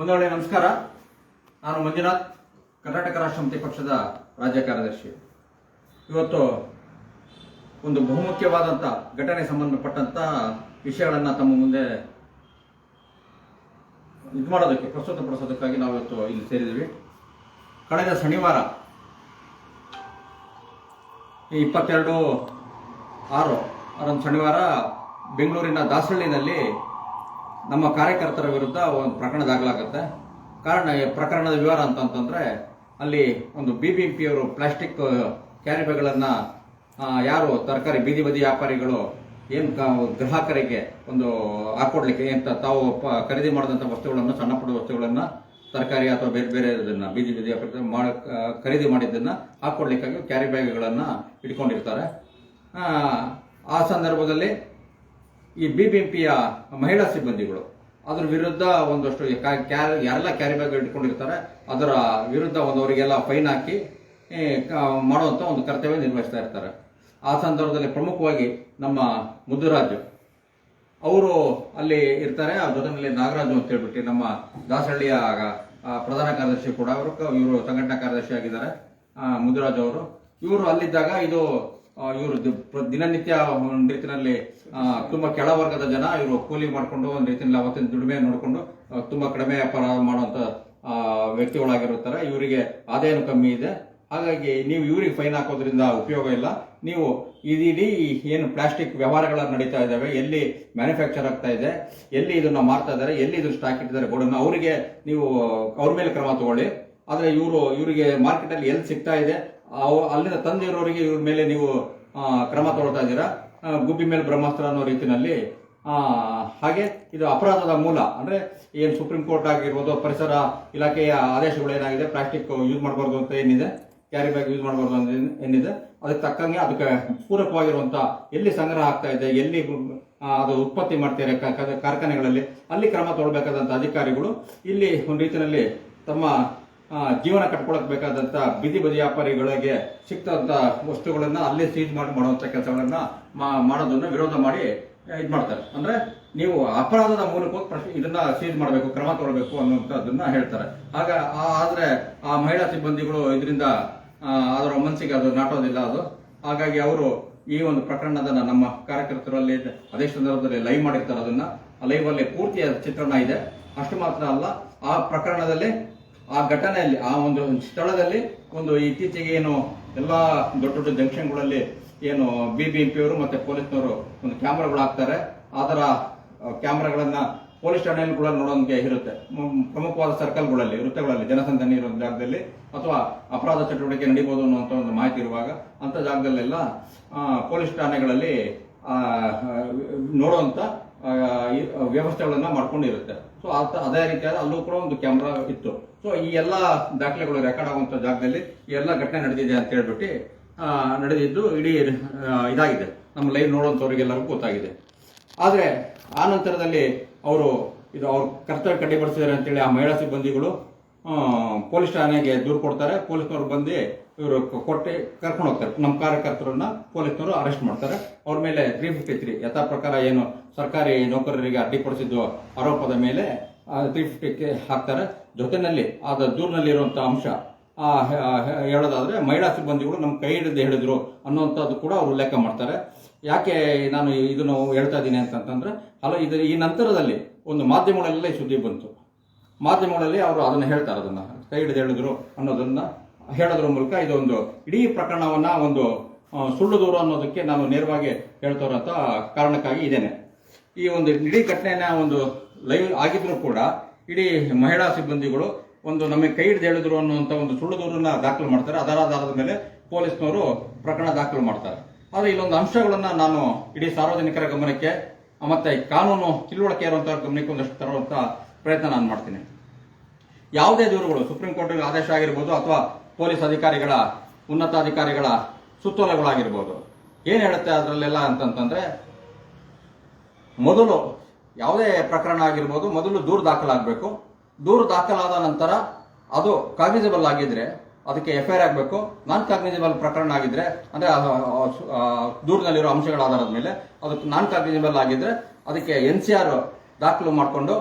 ಒಂದೊಳ್ಳೆ ನಮಸ್ಕಾರ. ನಾನು ಮಂಜುನಾಥ್, ಕರ್ನಾಟಕ ರಾಷ್ಟ್ರ ಪಕ್ಷದ ರಾಜ್ಯ ಕಾರ್ಯದರ್ಶಿ. ಇವತ್ತು ಒಂದು ಬಹುಮುಖ್ಯವಾದಂಥ ಘಟನೆ ಸಂಬಂಧಪಟ್ಟಂತ ವಿಷಯಗಳನ್ನು ತಮ್ಮ ಮುಂದೆ ಇದು ಮಾಡೋದಕ್ಕೆ ಪ್ರಸ್ತುತಪಡಿಸೋದಕ್ಕಾಗಿ ನಾವು ಇವತ್ತು ಇಲ್ಲಿ ಸೇರಿದ್ದೀವಿ. ಕಳೆದ ಶನಿವಾರ ಈ ಇಪ್ಪತ್ತೆರಡು ಆರು ಅದೊಂದು ಶನಿವಾರ ಬೆಂಗಳೂರಿನ ದಾಸಹಳ್ಳಿನಲ್ಲಿ ನಮ್ಮ ಕಾರ್ಯಕರ್ತರ ವಿರುದ್ಧ ಒಂದು ಪ್ರಕರಣ ದಾಖಲಾಗುತ್ತೆ. ಕಾರಣ ಪ್ರಕರಣದ ವಿವರ ಅಂತಂತಂದ್ರೆ, ಅಲ್ಲಿ ಒಂದು ಬಿ ಬಿ ಪಿ ಅವರು ಪ್ಲಾಸ್ಟಿಕ್ ಕ್ಯಾರಿ ಯಾರು ತರಕಾರಿ, ಬೀದಿ ಬದಿ ವ್ಯಾಪಾರಿಗಳು ಏನು ಗ್ರಾಹಕರಿಗೆ ಒಂದು ಹಾಕೊಡ್ಲಿಕ್ಕೆ ಅಂತ ತಾವು ಖರೀದಿ ಮಾಡಿದಂಥ ವಸ್ತುಗಳನ್ನು, ಸಣ್ಣ ಪುಟ್ಟ ವಸ್ತುಗಳನ್ನು, ತರಕಾರಿ ಅಥವಾ ಬೇರೆ ಬೇರೆ ಇದನ್ನ, ಬೀದಿ ಬೀದಿ ವ್ಯಾಪಾರ ಮಾಡ ಖರೀದಿ ಮಾಡಿದ್ದನ್ನ ಹಾಕೊಡ್ಲಿಕ್ಕಾಗಿ ಕ್ಯಾರಿ ಬ್ಯಾಗ್ಗಳನ್ನು ಇಟ್ಕೊಂಡಿರ್ತಾರೆ ಆ ಸಂದರ್ಭದಲ್ಲಿ ಈ ಬಿಬಿಎಂಪಿಯ ಮಹಿಳಾ ಸಿಬ್ಬಂದಿಗಳು, ಅದರ ವಿರುದ್ಧ ಒಂದಷ್ಟು ಯಾರೆಲ್ಲ ಕ್ಯಾರಿ ಬ್ಯಾಗ್ ಇಟ್ಕೊಂಡಿರ್ತಾರೆ, ಅದರ ವಿರುದ್ಧ ಒಂದು ಅವರಿಗೆಲ್ಲ ಫೈನ್ ಹಾಕಿ ಮಾಡುವಂಥ ಒಂದು ಕರ್ತವ್ಯ ನಿರ್ವಹಿಸ್ತಾ ಇರ್ತಾರೆ. ಆ ಸಂದರ್ಭದಲ್ಲಿ ಪ್ರಮುಖವಾಗಿ ನಮ್ಮ ಮುದ್ದುರಾಜು, ಅವರು ಅಲ್ಲಿ ಇರ್ತಾರೆ. ಆ ಜೊತೆಯಲ್ಲಿ ನಾಗರಾಜು ಅಂತ ಹೇಳ್ಬಿಟ್ಟು ನಮ್ಮ ದಾಸಹಳ್ಳಿಯ ಪ್ರಧಾನ ಕಾರ್ಯದರ್ಶಿ ಕೂಡ ಅವರು ಇವರು ಸಂಘಟನಾ ಕಾರ್ಯದರ್ಶಿ ಆಗಿದ್ದಾರೆ. ಮುದ್ದುರಾಜು ಅವರು, ಇವರು ಅಲ್ಲಿದ್ದಾಗ ಇದು ಇವರು ದಿನನಿತ್ಯ ಒಂದು ರೀತಿಯಲ್ಲಿ ತುಂಬಾ ಕೆಳವರ್ಗದ ಜನ, ಇವರು ಕೂಲಿ ಮಾಡ್ಕೊಂಡು, ಒಂದು ರೀತಿಯಲ್ಲಿ ಅವತ್ತಿನ ದುಡಿಮೆ ನೋಡಿಕೊಂಡು ತುಂಬಾ ಕಡಿಮೆ ವ್ಯಾಪಾರ ಮಾಡುವಂತ ವ್ಯಕ್ತಿಗಳಾಗಿರುತ್ತಾರೆ. ಇವರಿಗೆ ಆದಾಯನೂ ಕಮ್ಮಿ ಇದೆ. ಹಾಗಾಗಿ ನೀವು ಇವರಿಗೆ ಫೈನ್ ಹಾಕೋದ್ರಿಂದ ಉಪಯೋಗ ಇಲ್ಲ. ನೀವು ಇದಿಡೀ ಏನು ಪ್ಲಾಸ್ಟಿಕ್ ವ್ಯವಹಾರಗಳ ನಡೀತಾ ಇದ್ದಾವೆ, ಎಲ್ಲಿ ಮ್ಯಾನುಫ್ಯಾಕ್ಚರ್ ಆಗ್ತಾ ಇದೆ, ಎಲ್ಲಿ ಇದನ್ನ ಮಾರ್ತಾ ಇದ್ದಾರೆ, ಎಲ್ಲಿ ಇದನ್ನ ಸ್ಟಾಕ್ ಇಟ್ಟಿದ್ದಾರೆ ಗೋಡನ್ನು ಅವರಿಗೆ ನೀವು, ಅವ್ರ ಮೇಲೆ ಕ್ರಮ ತಗೊಳ್ಳಿ. ಆದರೆ ಇವರು, ಇವರಿಗೆ ಮಾರ್ಕೆಟ್ ಅಲ್ಲಿ ಎಲ್ಲಿ ಸಿಗ್ತಾ ಇದೆ ಅವ್- ಅಲ್ಲಿಂದ ತಂದಿರೋರಿಗೆ ಇವ್ರ ಮೇಲೆ ನೀವು ಕ್ರಮ ತಗೊಳ್ತಾ ಇದ್ದೀರಾ? ಗುಬ್ಬಿ ಮೇಲೆ ಬ್ರಹ್ಮಾಸ್ತ್ರ ಅನ್ನೋ ರೀತಿನಲ್ಲಿ ಆ, ಹಾಗೆ ಇದು ಅಪರಾಧದ ಮೂಲ. ಅಂದ್ರೆ ಏನು ಸುಪ್ರೀಂ ಕೋರ್ಟ್ ಆಗಿರ್ಬೋದು ಪರಿಸರ ಇಲಾಖೆಯ ಆದೇಶಗಳು ಏನಾಗಿದೆ? ಪ್ಲಾಸ್ಟಿಕ್ ಯೂಸ್ ಮಾಡಬಾರ್ದು ಅಂತ ಏನಿದೆ? ಕ್ಯಾರಿ ಬ್ಯಾಗ್ ಯೂಸ್ ಮಾಡಬಾರ್ದು ಅಂತ ಏನ್- ಏನಿದೆ? ಅದಕ್ಕೆ ತಕ್ಕಂಗೆ ಅದಕ್ಕೆ ಪೂರಕವಾಗಿರುವಂತ ಎಲ್ಲಿ ಸಂಗ್ರಹ ಆಗ್ತಾ ಇದೆ? ಎಲ್ಲಿ ಅದು ಉತ್ಪತ್ತಿ ಮಾಡ್ತಾರೆ ಕಾರ್ಖಾನೆಗಳಲ್ಲಿ? ಅಲ್ಲಿ ಕ್ರಮ ತಗೊಳ್ಬೇಕಾದಂತ ಅಧಿಕಾರಿಗಳು ಇಲ್ಲಿ ಒಂದು ರೀತಿಯಲ್ಲಿ ತಮ್ಮ ಜೀವನ ಕಟ್ಕೊಳಕ್ ಬೇಕಾದಂತ ಬಿದಿ ಬದಿ ವ್ಯಾಪಾರಿಗಳಿಗೆ ಸಿಕ್ತಂತ ವಸ್ತುಗಳನ್ನ ಅಲ್ಲೇ ಸೀಜ್ ಮಾಡಿ ಮಾಡುವಂತ ಕೆಲಸಗಳನ್ನ ಮಾಡೋದನ್ನ ವಿರೋಧ ಮಾಡಿ ಇದು ಮಾಡ್ತಾರೆ. ಅಂದ್ರೆ ನೀವು ಅಪರಾಧದ ಮೂಲಕ ಇದನ್ನ ಸೀಜ್ ಮಾಡಬೇಕು, ಕ್ರಮ ತಗೊಳ್ಬೇಕು ಅನ್ನುವಂಥದ್ದನ್ನ ಹೇಳ್ತಾರೆ. ಆಗ ಆದ್ರೆ ಆ ಮಹಿಳಾ ಸಿಬ್ಬಂದಿಗಳು ಇದರಿಂದ ಅದರ ಮನಸ್ಸಿಗೆ ಅದು ನಾಟೋದಿಲ್ಲ ಅದು. ಹಾಗಾಗಿ ಅವರು ಈ ಒಂದು ಪ್ರಕರಣದ ನಮ್ಮ ಕಾರ್ಯಕರ್ತರಲ್ಲಿ, ಅದೇ ಸಂದರ್ಭದಲ್ಲಿ ಲೈವ್ ಮಾಡಿರ್ತಾರೆ ಅದನ್ನ. ಲೈವ್ ಅಲ್ಲಿ ಪೂರ್ತಿಯ ಚಿತ್ರಣ ಇದೆ. ಅಷ್ಟು ಮಾತ್ರ ಅಲ್ಲ, ಆ ಪ್ರಕರಣದಲ್ಲಿ ಆ ಘಟನೆಯಲ್ಲಿ, ಆ ಒಂದು ಸ್ಥಳದಲ್ಲಿ ಒಂದು ಇತ್ತೀಚೆಗೆ ಏನು ಎಲ್ಲ ದೊಡ್ಡ ದೊಡ್ಡ ಜಂಕ್ಷನ್ಗಳಲ್ಲಿ ಏನು ಬಿ ಬಿ ಎಂ ಅವರು ಮತ್ತೆ ಪೊಲೀಸ್ನವರು ಒಂದು ಕ್ಯಾಮ್ರಾಗಳು ಹಾಕ್ತಾರೆ ಅದರ ಕ್ಯಾಮ್ರಾಗಳನ್ನ ಪೊಲೀಸ್ ಠಾಣೆಯಲ್ಲಿ ಕೂಡ ನೋಡೋಂಗೆ ಇರುತ್ತೆ. ಪ್ರಮುಖವಾದ ಸರ್ಕಲ್ಗಳಲ್ಲಿ, ವೃತ್ತಗಳಲ್ಲಿ, ಜನಸಂದಣಿ ಇರೋ ಜಾಗದಲ್ಲಿ ಅಥವಾ ಅಪರಾಧ ಚಟುವಟಿಕೆ ನಡೀಬಹುದು ಅನ್ನುವಂಥ ಒಂದು ಮಾಹಿತಿ ಇರುವಾಗ ಅಂತ ಜಾಗದಲ್ಲೆಲ್ಲ ಪೊಲೀಸ್ ಠಾಣೆಗಳಲ್ಲಿ ನೋಡುವಂತ ವ್ಯವಸ್ಥೆಗಳನ್ನ ಮಾಡ್ಕೊಂಡಿರುತ್ತೆ. ಸೊ ಅದೇ ರೀತಿಯಾದ ಅಲ್ಲೂ ಕೂಡ ಒಂದು ಕ್ಯಾಮ್ರಾ ಇತ್ತು. ಸೊ ಈ ಎಲ್ಲ ದಾಖಲೆಗಳು ರೆಕಾರ್ಡ್ ಆಗುವಂತ ಜಾಗದಲ್ಲಿ ಈ ಎಲ್ಲ ಘಟನೆ ನಡೆದಿದೆ ಅಂತ ಹೇಳ್ಬಿಟ್ಟು ನಡೆದಿದ್ದು ಇಡೀ ಇದಾಗಿದೆ. ನಮ್ಮ ಲೈವ್ ನೋಡುವಂಥವ್ರಿಗೆಲ್ಲರಿಗೂ ಗೊತ್ತಾಗಿದೆ. ಆದರೆ, ಆ ನಂತರದಲ್ಲಿ ಅವರು ಇದು ಅವ್ರ ಕರ್ತವ್ಯ ಕಡ್ಡಿಪಡಿಸಿದ್ದಾರೆ ಅಂತೇಳಿ ಆ ಮಹಿಳಾ ಸಿಬ್ಬಂದಿಗಳು ಪೊಲೀಸ್ ಠಾಣೆಗೆ ದೂರು ಕೊಡ್ತಾರೆ. ಪೊಲೀಸ್ನವ್ರು ಬಂದು ಇವರು ಕೊಟ್ಟೆ ಕರ್ಕೊಂಡು ಹೋಗ್ತಾರೆ. ನಮ್ಮ ಕಾರ್ಯಕರ್ತರನ್ನ ಪೊಲೀಸ್ನವರು ಅರೆಸ್ಟ್ ಮಾಡ್ತಾರೆ. ಅವ್ರ ಮೇಲೆ ತ್ರೀ ಫಿಫ್ಟಿ ತ್ರೀ ಯಥಾ ಪ್ರಕಾರ ಏನು ಸರ್ಕಾರಿ ನೌಕರರಿಗೆ ಅಡ್ಡಿಪಡಿಸಿದ್ದು ಆರೋಪದ ಮೇಲೆ ತ್ರೀ ಫಿಫ್ಟಿ ಹಾಕ್ತಾರೆ. ಜೊತೆನಲ್ಲಿ ಆದ ದೂರಿನಲ್ಲಿರುವಂಥ ಅಂಶ ಹೇಳೋದಾದ್ರೆ ಮಹಿಳಾ ಸಿಬ್ಬಂದಿಗಳು ನಮ್ಮ ಕೈ ಹಿಡಿದು ಹೇಳಿದ್ರು ಅನ್ನುವಂಥದ್ದು ಕೂಡ ಅವರು ಉಲ್ಲೇಖ ಮಾಡ್ತಾರೆ. ಯಾಕೆ ನಾನು ಇದನ್ನು ಹೇಳ್ತಾ ಇದ್ದೀನಿ ಅಂತಂತಂದರೆ, ಹಲೋ, ಇದು ಈ ನಂತರದಲ್ಲಿ ಒಂದು ಮಾಧ್ಯಮಗಳಲ್ಲೇ ಸುದ್ದಿ ಬಂತು. ಮಾಧ್ಯಮಗಳಲ್ಲಿ ಅವರು ಅದನ್ನು ಹೇಳ್ತಾರೆ ಅದನ್ನು ಕೈ ಹಿಡಿದು ಹೇಳಿದ್ರು ಅನ್ನೋದನ್ನ ಹೇಳೋದ್ರ ಮೂಲಕ ಇದೊಂದು ಇಡೀ ಪ್ರಕರಣವನ್ನ ಒಂದು ಸುಳ್ಳು ದೂರು ಅನ್ನೋದಕ್ಕೆ ನಾನು ನೇರವಾಗಿ ಹೇಳ್ತಾ ಕಾರಣಕ್ಕಾಗಿ ಇದ್ದೇನೆ. ಈ ಒಂದು ಇಡೀ ಘಟನೆಯನ್ನ ಒಂದು ಲೈವ್ ಆಗಿದ್ರು ಕೂಡ ಇಡೀ ಮಹಿಳಾ ಸಿಬ್ಬಂದಿಗಳು ಒಂದು ನಮಗೆ ಕೈ ಹಿಡಿದು ಹೇಳಿದ್ರು ಅನ್ನುವಂಥ ಒಂದು ಸುಳ್ಳು ದೂರನ್ನ ದಾಖಲು ಮಾಡ್ತಾರೆ. ಅದರ ಆಧಾರದ ಮೇಲೆ ಪೊಲೀಸ್ನವರು ಪ್ರಕರಣ ದಾಖಲು ಮಾಡ್ತಾರೆ. ಆದರೆ ಇಲ್ಲೊಂದು ಅಂಶಗಳನ್ನ ನಾನು ಇಡೀ ಸಾರ್ವಜನಿಕರ ಗಮನಕ್ಕೆ ಮತ್ತೆ ಕಾನೂನು ತಿಳುವಳಿಕೆ ಇರುವಂತಹ ಗಮನಕ್ಕೆ ಒಂದಷ್ಟು ತರುವಂತ ಪ್ರಯತ್ನ ನಾನು ಮಾಡ್ತೀನಿ. ಯಾವುದೇ ದೂರುಗಳು, ಸುಪ್ರೀಂ ಕೋರ್ಟ್ ಆದೇಶ ಆಗಿರ್ಬೋದು ಅಥವಾ ಪೊಲೀಸ್ ಅಧಿಕಾರಿಗಳ ಉನ್ನತ ಅಧಿಕಾರಿಗಳ ಸುತ್ತೋಲೆಗಳಾಗಿರ್ಬೋದು. ಏನು ಹೇಳುತ್ತೆ ಅದರಲ್ಲೆಲ್ಲ ಅಂತಂತಂದ್ರೆ, ಮೊದಲು ಯಾವುದೇ ಪ್ರಕರಣ ಆಗಿರ್ಬೋದು, ಮೊದಲು ದೂರು ದಾಖಲಾಗಬೇಕು. ದೂರು ದಾಖಲಾದ ನಂತರ ಅದು ಕಾಗ್ನಿಜಬಲ್ ಆಗಿದ್ರೆ, ಅದಕ್ಕೆ ಎಫ್ ಐ ಆಗಬೇಕು. ನಾನ್ ಕಾಗ್ನಿಜಬಲ್ ಪ್ರಕರಣ ಆಗಿದ್ರೆ, ಅಂದ್ರೆ ದೂರದಲ್ಲಿರೋ ಅಂಶಗಳ ಆಧಾರದ ಮೇಲೆ ಅದಕ್ಕೆ ನಾನ್ ಕಾಗ್ನಿಜಬಲ್ ಆಗಿದ್ರೆ ಅದಕ್ಕೆ ಎನ್ ಸಿ ಆರ್ ದಾಖಲು ಮಾಡಿಕೊಂಡು,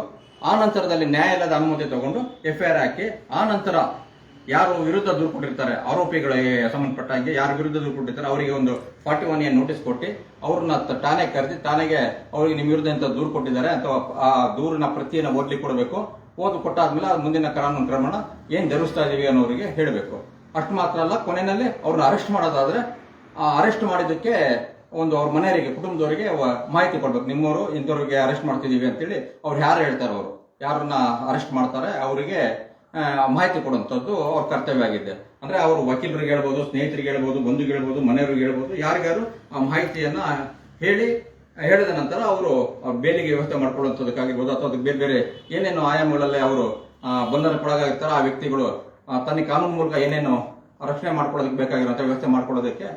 ಆ ನಂತರದಲ್ಲಿ ನ್ಯಾಯಾಲಯದ ಅನುಮತಿ ತಗೊಂಡು ಎಫ್ ಐ ಆರ್ ಹಾಕಿ, ಆ ನಂತರ ಯಾರು ವಿರುದ್ಧ ದೂರು ಕೊಟ್ಟಿರ್ತಾರೆ ಆರೋಪಿಗಳಿಗೆ ಸಂಬಂಧಪಟ್ಟಂಗೆ ಯಾರು ವಿರುದ್ಧ ದೂರು ಕೊಟ್ಟಿರ್ತಾರೆ, ಅವರಿಗೆ ಒಂದು ಫಾರ್ಟಿ ಒನ್ ಎ ನೋಟಿಸ್ ಕೊಟ್ಟು ಅವ್ರನ್ನ ಠಾಣೆಗೆ ಕರೆದಿ ಠಾಣೆಗೆ ಅವರಿಗೆ ನಿಮ್ಮ ವಿರುದ್ಧ ಎಂತ ದೂರು ಕೊಟ್ಟಿದ್ದಾರೆ ಅಥವಾ ಆ ದೂರಿನ ಪ್ರತಿಯನ್ನು ಓದ್ಲಿ ಕೊಡಬೇಕು. ಓದು ಕೊಟ್ಟಾದ್ಮೇಲೆ ಮುಂದಿನ ಕಾನೂನು ಕ್ರಮಣ ಏನ್ ಜರುಗಿಸ್ತಾ ಇದೀವಿ ಅನ್ನೋರಿಗೆ ಹೇಳಬೇಕು. ಅಷ್ಟು ಮಾತ್ರ ಅಲ್ಲ, ಕೊನೆಯಲ್ಲಿ ಅವ್ರನ್ನ ಅರೆಸ್ಟ್ ಮಾಡೋದಾದ್ರೆ, ಆ ಅರೆಸ್ಟ್ ಮಾಡಿದ್ದಕ್ಕೆ ಒಂದು ಅವ್ರ ಮನೆಯವರಿಗೆ, ಕುಟುಂಬದವರಿಗೆ ಮಾಹಿತಿ ಕೊಡ್ಬೇಕು. ನಿಮ್ಮವರು ಇಂಥವ್ರಿಗೆ ಅರೆಸ್ಟ್ ಮಾಡ್ತಿದೀವಿ ಅಂತೇಳಿ ಅವ್ರು ಯಾರು ಹೇಳ್ತಾರೆ ಅವರು? ಯಾರನ್ನ ಅರೆಸ್ಟ್ ಮಾಡ್ತಾರೆ? ಅವರಿಗೆ ಮಾಹಿತಿ ಕೊಡುವಂಥದ್ದು ಅವ್ರ ಕರ್ತವ್ಯ ಆಗಿದೆ. ಅಂದ್ರೆ ಅವರು ವಕೀಲರಿಗೆ ಹೇಳ್ಬೋದು, ಸ್ನೇಹಿತರಿಗೆ ಹೇಳ್ಬೋದು, ಬಂಧುಗೆ ಹೇಳ್ಬೋದು, ಮನೆಯವ್ರಿಗೆ ಹೇಳ್ಬೋದು ಯಾರಿಗಾರು ಆ ಮಾಹಿತಿಯನ್ನ ಹೇಳಿ, ಹೇಳಿದ ನಂತರ ಅವರು ಬೇಲಿಗೆ ವ್ಯವಸ್ಥೆ ಮಾಡ್ಕೊಳ್ಳುವಂಥದ್ದಕ್ಕಾಗಿರ್ಬೋದು ಅಥವಾ ಅದಕ್ಕೆ ಬೇರೆ ಬೇರೆ ಏನೇನು ಆಯಾಮಗಳಲ್ಲಿ ಅವರು ಬಂಧನಕ್ಕೊಳಗಾಗಿರ್ತಾರೆ ಆ ವ್ಯಕ್ತಿಗಳು ತನ್ನ ಕಾನೂನು ಮೂಲಕ ಏನೇನು ರಕ್ಷಣೆ ಮಾಡ್ಕೊಳ್ಳೋದಕ್ಕೆ ಬೇಕಾಗಿರುವಂಥ ವ್ಯವಸ್ಥೆ ಮಾಡ್ಕೊಳ್ಳೋದಕ್ಕೆ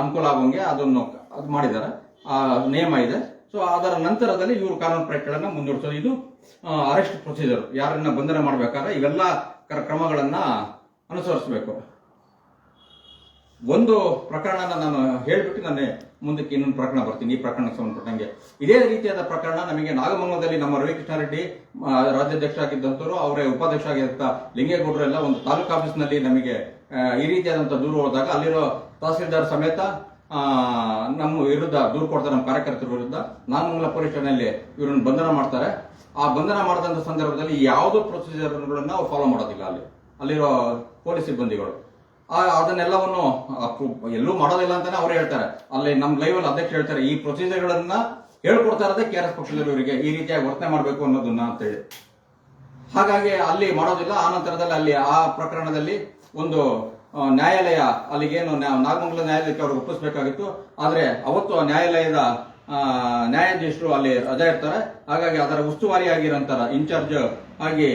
ಅನುಕೂಲ ಆಗುವಂಗೆ ಅದನ್ನು ಅದು ಮಾಡಿದ್ದಾರೆ. ಆ ನಿಯಮ ಇದೆ. ಸೊ ಅದರ ನಂತರದಲ್ಲಿ ಇವರು ಕಾನೂನು ಪ್ರಕ್ರಿಯೆಗಳನ್ನ ಮುಂದುವರಿಸೋದು ಇದು ಅರೆಸ್ಟ್ ಪ್ರೊಸೀಜರ್ ಯಾರನ್ನ ಬಂಧನ ಮಾಡಬೇಕಾದ್ರೆ ಇವೆಲ್ಲ ಕ್ರಮಗಳನ್ನು ಅನುಸರಿಸಬೇಕು. ಒಂದು ಪ್ರಕರಣನ ನಾನು ಹೇಳ್ಬಿಟ್ಟು ನಾನು ಮುಂದಕ್ಕೆ ಇನ್ನೊಂದು ಪ್ರಕರಣ ಬರ್ತೀನಿ. ಈ ಪ್ರಕರಣಕ್ಕೆ ಸಂಬಂಧಪಟ್ಟಂಗೆ. ಇದೇ ರೀತಿಯಾದ ಪ್ರಕರಣ ನಮಗೆ ನಾಗಮಂಗಲದಲ್ಲಿ ನಮ್ಮ ರವಿಕೃಷ್ಣಾರೆಡ್ಡಿ ರಾಜ್ಯಾಧ್ಯಕ್ಷ ಆಗಿದ್ದಂಥವ್ರು ಅವರೇ ಉಪಾಧ್ಯಕ್ಷ ಆಗಿದ್ದ ಲಿಂಗೇಗೌಡರು ಎಲ್ಲ ಒಂದು ತಾಲೂಕು ಆಫೀಸ್ನಲ್ಲಿ ನಮಗೆ ಈ ರೀತಿಯಾದಂಥ ದೂರು ಹೋದಾಗ ಅಲ್ಲಿರೋ ತಹಸೀಲ್ದಾರ್ ಸಮೇತ ನಮ್ಮ ವಿರುದ್ಧ ದೂರು ಕೊಡ್ತಾರೆ ನಮ್ಮ ಕಾರ್ಯಕರ್ತರ ವಿರುದ್ಧ. ನಾಗಮಂಗಲ ಪೊಲೀಸ್ ಠಾಣೆಯಲ್ಲಿ ಇವರನ್ನು ಬಂಧನ ಮಾಡ್ತಾರೆ. ಆ ಬಂಧನ ಮಾಡಿದಂಥ ಸಂದರ್ಭದಲ್ಲಿ ಯಾವುದೋ ಪ್ರೊಸೀಜರ್ಗಳನ್ನ ಅವ್ರು ಫಾಲೋ ಮಾಡೋದಿಲ್ಲ ಅಲ್ಲಿ. ಅಲ್ಲಿರೋ ಪೊಲೀಸ್ ಸಿಬ್ಬಂದಿಗಳು. ಅದನ್ನೆಲ್ಲವನ್ನು ಎಲ್ಲೂ ಮಾಡೋದಿಲ್ಲ ಅಂತಾನೆ ಅವ್ರು ಹೇಳ್ತಾರೆ. ಅಲ್ಲಿ ನಮ್ಮ ಲೈವ್ ಅಲ್ಲಿ ಅಧ್ಯಕ್ಷ ಹೇಳ್ತಾರೆ, ಈ ಪ್ರೊಸೀಜರ್ಗಳನ್ನ ಹೇಳ್ಕೊಡ್ತಾ ಇರೋದೇ ಕೆ ಆರ್ ಎಸ್ ಪಕ್ಷದಲ್ಲಿ ಇವರಿಗೆ. ಈ ರೀತಿಯಾಗಿ ವರ್ತನೆ ಮಾಡಬೇಕು ಅನ್ನೋದನ್ನ ಅಂತೇಳಿ. ಹಾಗಾಗಿ ಅಲ್ಲಿ ಮಾಡೋದಿಲ್ಲ, ಆ ನಂತರದಲ್ಲಿ ಅಲ್ಲಿ ಆ ಪ್ರಕರಣದಲ್ಲಿ ಒಂದು ನ್ಯಾಯಾಲಯ ಅಲ್ಲಿಗೇನು ನಾಗಮಂಗಲ ನ್ಯಾಯಾಲಯಕ್ಕೆ ಅವ್ರಿಗೆ ಒಪ್ಪಿಸಬೇಕಾಗಿತ್ತು. ಆದರೆ ಅವತ್ತು ನ್ಯಾಯಾಲಯದ ನ್ಯಾಯಾಧೀಶರು ಅಲ್ಲಿ ರಜಾ ಇರ್ತಾರೆ. ಹಾಗಾಗಿ ಅದರ ಉಸ್ತುವಾರಿ ಆಗಿರೋಂತರ ಇನ್ಚಾರ್ಜ್ ಆಗಿ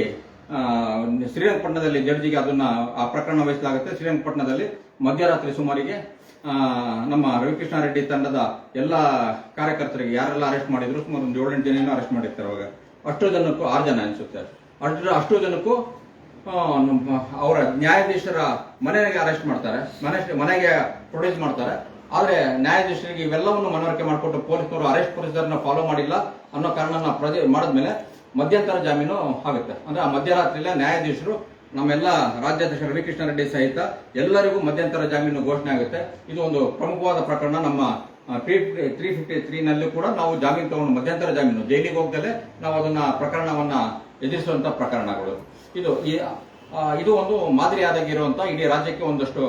ಶ್ರೀರಂಗಪಟ್ಟಣದಲ್ಲಿ ಜಡ್ಜಿಗೆ ಅದನ್ನ, ಆ ಪ್ರಕರಣ ವಹಿಸಲಾಗುತ್ತೆ. ಶ್ರೀರಂಗಪಟ್ಟಣದಲ್ಲಿ ಮಧ್ಯರಾತ್ರಿ ಸುಮಾರಿಗೆ ನಮ್ಮ ರವಿಕೃಷ್ಣ ರೆಡ್ಡಿ ತಂಡದ ಎಲ್ಲ ಕಾರ್ಯಕರ್ತರಿಗೆ ಯಾರೆಲ್ಲ ಅರೆಸ್ಟ್ ಮಾಡಿದ್ರು, ಸುಮಾರು ಒಂದು ಏಳೆಂಟು ಜನ ಅರೆಸ್ಟ್ ಮಾಡಿರ್ತಾರೆ ಅವಾಗ. ಅಷ್ಟು ಜನಕ್ಕೂ ಆರು ಜನ ಅನ್ಸುತ್ತೆ. ಅಷ್ಟು ಅಷ್ಟು ಜನಕ್ಕೂ ಅವರ ನ್ಯಾಯಾಧೀಶರ ಮನೆಗೆ ಅರೆಸ್ಟ್ ಮಾಡ್ತಾರೆ. ಮನೆ ಮನೆಗೆ ಪ್ರೊಡ್ಯೂಸ್ ಮಾಡ್ತಾರೆ. ಆದ್ರೆ ನ್ಯಾಯಾಧೀಶರಿಗೆ ಇವೆಲ್ಲವನ್ನು ಮನವರಿಕೆ ಮಾಡಿಕೊಟ್ಟು ಪೊಲೀಸ್ನವರು ಅರೆಸ್ಟ್ ಪ್ರೊಸೀಜರ್ನ ಫಾಲೋ ಮಾಡಿಲ್ಲ ಅನ್ನೋ ಪ್ರಜೆ ಮಾಡಿದ್ಮೇಲೆ ಮಧ್ಯಂತರ ಜಾಮೀನು ಆಗುತ್ತೆ. ಅಂದ್ರೆ ಆ ಮಧ್ಯರಾತ್ರಿಯಲ್ಲ ನ್ಯಾಯಾಧೀಶರು ನಮ್ಮೆಲ್ಲ ರಾಜ್ಯಾಧ್ಯಕ್ಷ ರವಿಕೃಷ್ಣ ರೆಡ್ಡಿ ಸಹಿತ ಎಲ್ಲರಿಗೂ ಮಧ್ಯಂತರ ಜಾಮೀನು ಘೋಷಣೆ ಆಗುತ್ತೆ. ಇದು ಒಂದು ಪ್ರಮುಖವಾದ ಪ್ರಕರಣ ನಮ್ಮ ತ್ರೀ ಫಿಫ್ಟಿ ತ್ರೀನಲ್ಲೂ ಕೂಡ ನಾವು ಜಾಮೀನು ತಗೊಂಡು ಮಧ್ಯಂತರ ಜಾಮೀನು, ಜೈಲಿಗೆ ಹೋಗ್ದಲೆ ನಾವು ಅದನ್ನ ಪ್ರಕರಣವನ್ನ ಎದುರಿಸುವಂತ ಪ್ರಕರಣಗಳು. ಇದು ಈ ಇದು ಒಂದು ಮಾದರಿಯಾದಾಗಿರುವಂತ ಇಡೀ ರಾಜ್ಯಕ್ಕೆ ಒಂದಷ್ಟು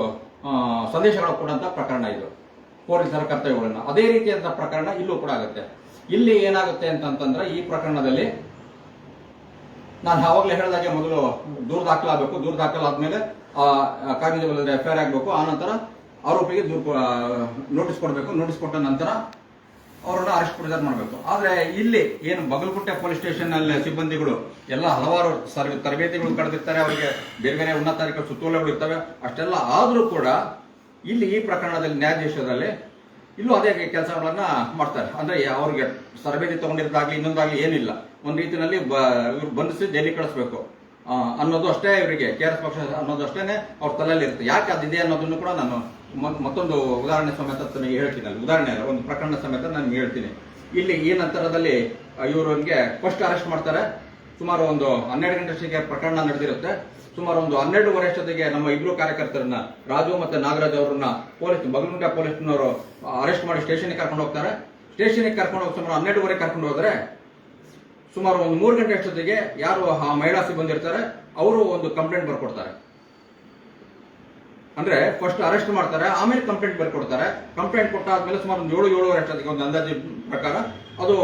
ಸಂದೇಶಗಳು ಕೊಡುವಂತ ಪ್ರಕರಣ ಇದು. ಪೊಲೀಸರ ಕರ್ತವ್ಯಗಳನ್ನ ಅದೇ ರೀತಿಯಾದ ಪ್ರಕರಣ ಇಲ್ಲೂ ಕೂಡ ಆಗುತ್ತೆ. ಇಲ್ಲಿ ಏನಾಗುತ್ತೆ ಅಂತಂತಂದ್ರೆ ಈ ಪ್ರಕರಣದಲ್ಲಿ ನಾನು ಆವಾಗಲೇ ಹೇಳಿದಾಗೆ ಮೊದಲು ದೂರು ದಾಖಲಾಗಬೇಕು, ದೂರು ದಾಖಲಾದ್ಮೇಲೆ ಕಾಗದ ಎಫ್ ಐ ಆರ್ ಆಗಬೇಕು, ಆ ನಂತರ ಆರೋಪಿಗೆ ದೂರು ನೋಟಿಸ್ ಕೊಡಬೇಕು. ನೋಟಿಸ್ ಕೊಟ್ಟ ನಂತರ ಅವರನ್ನ ಅರೆಸ್ಟ್ ಪ್ರಚಾರ ಮಾಡಬೇಕು. ಆದರೆ ಇಲ್ಲಿ ಏನು ಬಗಲಗುಟ್ಟೆ ಪೊಲೀಸ್ ಸ್ಟೇಷನ್ನಲ್ಲಿ ಸಿಬ್ಬಂದಿಗಳು ಎಲ್ಲ ಹಲವಾರು ತರಬೇತಿಗಳು ಕಳೆದಿರ್ತಾರೆ ಅವರಿಗೆ ಬೇರೆ ಬೇರೆ ಉನ್ನತಾಧಿಕಾರಿ ಸುತ್ತೋಲೆಗಳು ಇರ್ತವೆ. ಅಷ್ಟೆಲ್ಲ ಆದರೂ ಕೂಡ ಇಲ್ಲಿ ಈ ಪ್ರಕರಣದಲ್ಲಿ ನ್ಯಾಯಾಧೀಶದಲ್ಲಿ ಇಲ್ಲೂ ಅದೇ ಕೆಲಸಗಳನ್ನ ಮಾಡ್ತಾರೆ. ಅಂದ್ರೆ ಅವ್ರಿಗೆ ತರಬೇತಿ ತಗೊಂಡಿರೋದಾಗ್ಲಿ ಇನ್ನೊಂದಾಗ್ಲಿ ಏನಿಲ್ಲ. ಒಂದು ರೀತಿಯಲ್ಲಿ ಇವ್ರು ಬಂಧಿಸಿ ಜೈಲಿಗೆ ಕಳಿಸ್ಬೇಕು. ಅನ್ನೋದು ಅಷ್ಟೇ ಇವರಿಗೆ. ಕೆ ಆರ್ ಎಸ್ ಪಕ್ಷ ಅನ್ನೋದು ಅಷ್ಟೇನೆ ಅವ್ರ ತಲೆಯಲ್ಲಿ ಇರುತ್ತೆ ಯಾಕೆ ಅದಿದೆ ಅನ್ನೋದನ್ನು ಕೂಡ ನಾನು ಮತ್ತೊಂದು ಉದಾಹರಣೆ ಸಮೇತ ನಿಮಗೆ ಹೇಳ್ತೀನಿ ಅಲ್ಲಿ. ಉದಾಹರಣೆ ಅಲ್ಲ, ಒಂದು ಪ್ರಕರಣ ಸಮೇತ ನಾನು ಹೇಳ್ತೀನಿ. ಇಲ್ಲಿ ಈ ನಂತರದಲ್ಲಿ ಇವರಿಗೆ ಫಸ್ಟ್ ಅರೆಸ್ಟ್ ಮಾಡ್ತಾರೆ. ಸುಮಾರು ಒಂದು ಹನ್ನೆರಡು ಗಂಟೆಗೆ ಪ್ರಕರಣ ನಡೆದಿರುತ್ತೆ. ಸುಮಾರು ಒಂದು ಹನ್ನೆರಡುವರೆ ಅಷ್ಟೊತ್ತಿಗೆ ನಮ್ಮ ಇಬ್ರು ಕಾರ್ಯಕರ್ತರನ್ನ, ರಾಜು ಮತ್ತೆ ನಾಗರಾಜ್ ಅವರನ್ನ ಪೊಲೀಸ್ ಬಗಲಗುಂಟೆ ಪೊಲೀಸ್ನವರು ಅರೆಸ್ಟ್ ಮಾಡಿ ಸ್ಟೇಷನ್ಗೆ ಕರ್ಕೊಂಡು ಹೋಗ್ತಾರೆ. ಸ್ಟೇಷನ್ಗೆ ಕರ್ಕೊಂಡು ಹೋಗಿ ಸುಮಾರು ಹನ್ನೆರಡುವರೆ ಕರ್ಕೊಂಡು ಹೋದ್ರೆ ಸುಮಾರು ಒಂದು ಮೂರು ಗಂಟೆ ಅಷ್ಟೊತ್ತಿಗೆ ಯಾರು ಆ ಮಹಿಳಾ ಸಿಬ್ಬಂದಿ ಇರ್ತಾರೆ, ಅವರು ಒಂದು ಕಂಪ್ಲೇಂಟ್ ಬರ್ಕೊಡ್ತಾರೆ. ಅಂದ್ರೆ ಫಸ್ಟ್ ಅರೆಸ್ಟ್ ಮಾಡ್ತಾರೆ, ಆಮೇಲೆ ಕಂಪ್ಲೇಂಟ್ ಬರ್ಕೊಡ್ತಾರೆ. ಕಂಪ್ಲೇಂಟ್ ಕೊಟ್ಟಾದ್ಮೇಲೆ ಸುಮಾರು ಒಂದು ಏಳು, ಏಳುವರೆ ಅಷ್ಟೊತ್ತಿಗೆ ಒಂದು ಅಂದಾಜು ಪ್ರಕಾರ ಅದು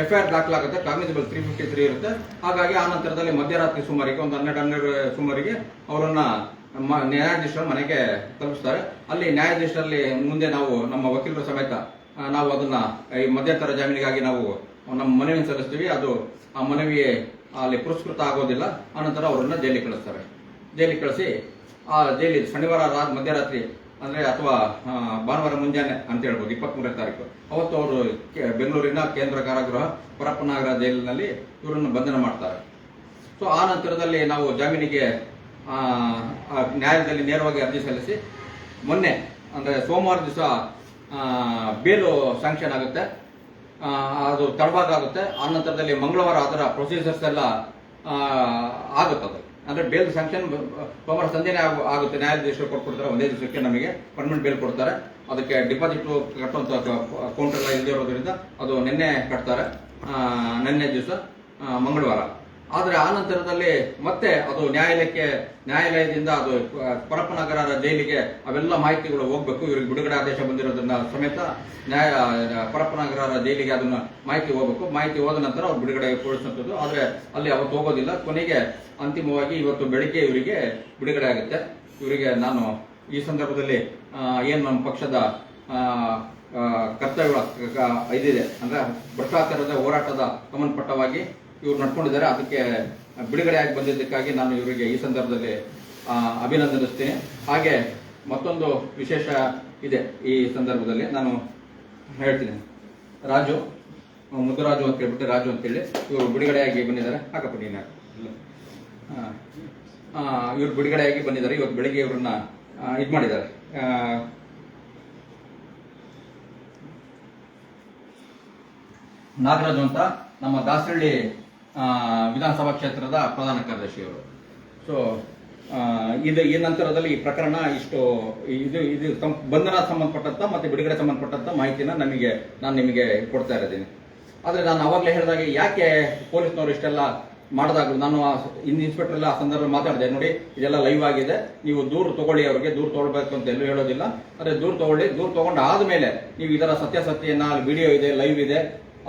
ಎಫ್ ಐ ಆರ್ ದಾಖಲಾಗುತ್ತೆ ಕಾಗ್ನಿಸಬಲ್ ತ್ರೀ ಫಿಫ್ಟಿ ತ್ರೀ ಇರುತ್ತೆ. ಹಾಗಾಗಿ ಆ ನಂತರದಲ್ಲಿ ಮಧ್ಯರಾತ್ರಿ ಸುಮಾರಿಗೆ, ಒಂದು ಹನ್ನೆರಡು ಹನ್ನೆರಡು ಸುಮಾರಿಗೆ ಅವರನ್ನ ನ್ಯಾಯಾಧೀಶರ ಮನೆಗೆ ತಲುಪಿಸ್ತಾರೆ. ಅಲ್ಲಿ ನ್ಯಾಯಾಧೀಶರಲ್ಲಿ ಮುಂದೆ ನಾವು ನಮ್ಮ ವಕೀಲರ ಸಮೇತ ನಾವು ಅದನ್ನ ಈ ಮಧ್ಯಂತರ ಜಾಮೀನಿಗಾಗಿ ನಾವು ನಮ್ಮ ಮನವಿ ಸಲ್ಲಿಸ್ತೀವಿ. ಅದು ಆ ಮನವಿ ಅಲ್ಲಿ ಪುರಸ್ಕೃತ ಆಗೋದಿಲ್ಲ. ಆನಂತರ ಅವರನ್ನ ಜೈಲಿಗೆ ಕಳಿಸ್ತಾರೆ. ಜೈಲಿಗೆ ಕಳಿಸಿ, ಆ ಜೈಲಿ ಶನಿವಾರ ರಾ- ಮಧ್ಯರಾತ್ರಿ, ಅಂದರೆ ಅಥವಾ ಭಾನುವಾರ ಮುಂಜಾನೆ ಅಂತ ಹೇಳ್ಬೋದು ಇಪ್ಪತ್ತ್ಮೂರನೇ ತಾರೀಕು. ಅವತ್ತು ಅವರು ಬೆಂಗಳೂರಿನ ಕೇಂದ್ರ ಕಾರಾಗೃಹ ಪರಪ್ಪನಗರ ಜೈಲಿನಲ್ಲಿ ಇವರನ್ನು ಬಂಧನ ಮಾಡ್ತಾರೆ. ಸೊ ಆ ನಂತರದಲ್ಲಿ ನಾವು ಜಾಮೀನಿಗೆ ನ್ಯಾಯಾಲಯದಲ್ಲಿ ನೇರವಾಗಿ ಅರ್ಜಿ ಸಲ್ಲಿಸಿ, ಮೊನ್ನೆ, ಅಂದರೆ ಸೋಮವಾರ ದಿವಸ ಬೇಲು ಸ್ಯಾಂಕ್ಷನ್ ಆಗುತ್ತೆ. ಅದು ತಡವಾಗುತ್ತೆ ಆ ನಂತರದಲ್ಲಿ ಮಂಗಳವಾರ ಅದರ ಪ್ರೊಸೀಜರ್ಸ್ ಎಲ್ಲ ಆಗುತ್ತೆ ಅಂದ್ರೆ ಬೇಲ್ ಸ್ಯಾಂಕ್ಷನ್ ಸೋಮವಾರ ಸಂಜೆನೆ ಆಗ- ಆಗುತ್ತೆ. ನ್ಯಾಯಾಧೀಶರು ಕೊಟ್ಬಿಡ್ತಾರೆ. ಒಂದೇ ದಿವಸಕ್ಕೆ ನಮಗೆ ಪರ್ಮನೆಂಟ್ ಬೇಲ್ ಕೊಡ್ತಾರೆ. ಅದಕ್ಕೆ ಡಿಪಾಸಿಟ್ ಕಟ್ಟುವಂತ ಅಕೌಂಟ್ ಎಲ್ಲ ಇಲ್ಲದೆ ಇರೋದ್ರಿಂದ ಅದು ನಿನ್ನೆ ಕಟ್ತಾರೆ. ನಿನ್ನೆ ದಿವಸ ಮಂಗಳವಾರ. ಆದರೆ ಆ ನಂತರದಲ್ಲಿ ಮತ್ತೆ ಅದು ನ್ಯಾಯಾಲಯಕ್ಕೆ, ನ್ಯಾಯಾಲಯದಿಂದ ಅದು ಪರಪ್ಪನಗರ ಜೈಲಿಗೆ ಅವೆಲ್ಲ ಮಾಹಿತಿಗಳು ಹೋಗ್ಬೇಕು. ಇವ್ರಿಗೆ ಬಿಡುಗಡೆ ಆದೇಶ ಬಂದಿರೋದನ್ನ ಸಮೇತ ನ್ಯಾಯ ಪರಪ್ಪನಗರ ಜೈಲಿಗೆ ಅದನ್ನ ಮಾಹಿತಿ ಹೋಗ್ಬೇಕು. ಮಾಹಿತಿ ಹೋದ ನಂತರ ಅವ್ರು ಬಿಡುಗಡೆ ಕೊಡಿಸುವಂಥದ್ದು. ಆದರೆ ಅಲ್ಲಿ ಅವತ್ತು ಹೋಗೋದಿಲ್ಲ. ಕೊನೆಗೆ ಅಂತಿಮವಾಗಿ ಇವತ್ತು ಬೆಳಿಗ್ಗೆ ಇವರಿಗೆ ಬಿಡುಗಡೆ ಆಗುತ್ತೆ. ಇವರಿಗೆ ನಾನು ಈ ಸಂದರ್ಭದಲ್ಲಿ ಏನು ನಮ್ಮ ಪಕ್ಷದ ಕರ್ತವ್ಯ ಇದಿದೆ. ಅಂದ್ರೆ ಭ್ರಷ್ಟಾಚಾರದ ಹೋರಾಟದ ಸಂಬಂಧಪಟ್ಟವಾಗಿ ಇವ್ರು ನಡ್ಕೊಂಡಿದ್ದಾರೆ. ಅದಕ್ಕೆ ಬಿಡುಗಡೆ ಆಗಿ ಬಂದಿದ್ದಕ್ಕಾಗಿ ನಾನು ಇವರಿಗೆ ಈ ಸಂದರ್ಭದಲ್ಲಿ ಅಭಿನಂದಿಸ್ತೇನೆ ಹಾಗೆ ಮತ್ತೊಂದು ವಿಶೇಷ ಇದೆ ಈ ಸಂದರ್ಭದಲ್ಲಿ ನಾನು ಹೇಳ್ತೀನಿ. ರಾಜು ಮುದ್ದುರಾಜು ಅಂತ ಹೇಳ್ಬಿಟ್ಟು ರಾಜು ಅಂತೇಳಿ ಇವರು ಬಿಡುಗಡೆಯಾಗಿ ಬಂದಿದ್ದಾರೆ. ಹಾಕಪ್ಪ ನೀನು ಇವ್ರು ಬಿಡುಗಡೆಯಾಗಿ ಬಂದಿದ್ದಾರೆ. ಇವತ್ತು ಬೆಳಿಗ್ಗೆ ಇವ್ರನ್ನ ಇದು ಮಾಡಿದ್ದಾರೆ. ನಾಗರಾಜು ಅಂತ ನಮ್ಮ ದಾಸರಳ್ಳಿ ವಿಧಾನಸಭಾ ಕ್ಷೇತ್ರದ ಪ್ರಧಾನ ಕಾರ್ಯದರ್ಶಿ ಅವರು ಸೊ ಇದು, ಈ ನಂತರದಲ್ಲಿ ಈ ಪ್ರಕರಣ ಇಷ್ಟು, ಇದು ಇದು ಬಂಧನ ಸಂಬಂಧಪಟ್ಟಂತ ಮತ್ತೆ ಬಿಡುಗಡೆ ಸಂಬಂಧಪಟ್ಟಂತ ಮಾಹಿತಿನ ನಮಗೆ, ನಾನು ನಿಮಗೆ ಕೊಡ್ತಾ ಇದ್ದೀನಿ ಆದರೆ ನಾನು ಅವಾಗಲೇ ಹೇಳಿದಾಗ ಯಾಕೆ ಪೊಲೀಸ್ನವರು ಇಷ್ಟೆಲ್ಲ ಮಾಡಿದಾಗ ನಾನು ಇನ್ ಇನ್ಸ್ಪೆಕ್ಟರ್ ಎಲ್ಲ ಆ ಸಂದರ್ಭ ಮಾತಾಡಿದೆ, ನೋಡಿ, ಇದೆಲ್ಲ ಲೈವ್ ಆಗಿದೆ, ನೀವು ದೂರು ತಗೊಳ್ಳಿ ಅವರಿಗೆ, ದೂರು ತಗೊಳ್ಬೇಕು ಅಂತ ಎಲ್ಲೂ ಹೇಳೋದಿಲ್ಲ. ಆದರೆ ದೂರು ತಗೊಳ್ಳಿ, ದೂರು ತಗೊಂಡು ಆದಮೇಲೆ ನೀವು ಇದರ ಸತ್ಯಾಸತ್ಯನ ವಿಡಿಯೋ ಇದೆ, ಲೈವ್ ಇದೆ